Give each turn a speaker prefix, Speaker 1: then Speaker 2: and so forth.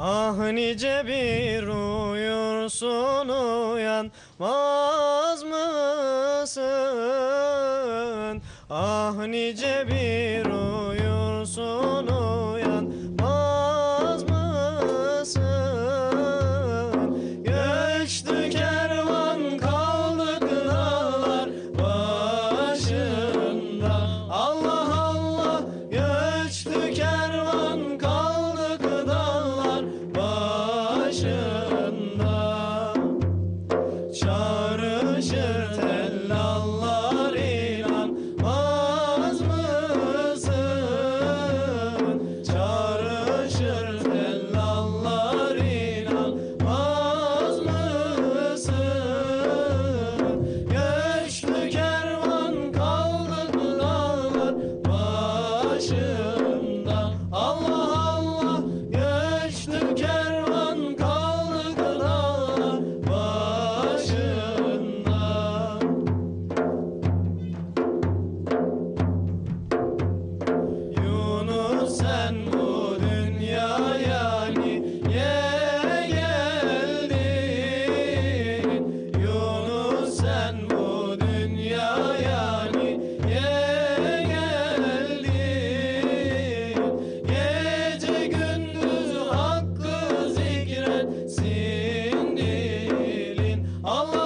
Speaker 1: Ah nice bir uyursun uyanmaz mısın? Ah nice bir uyursun uyanmaz? Allah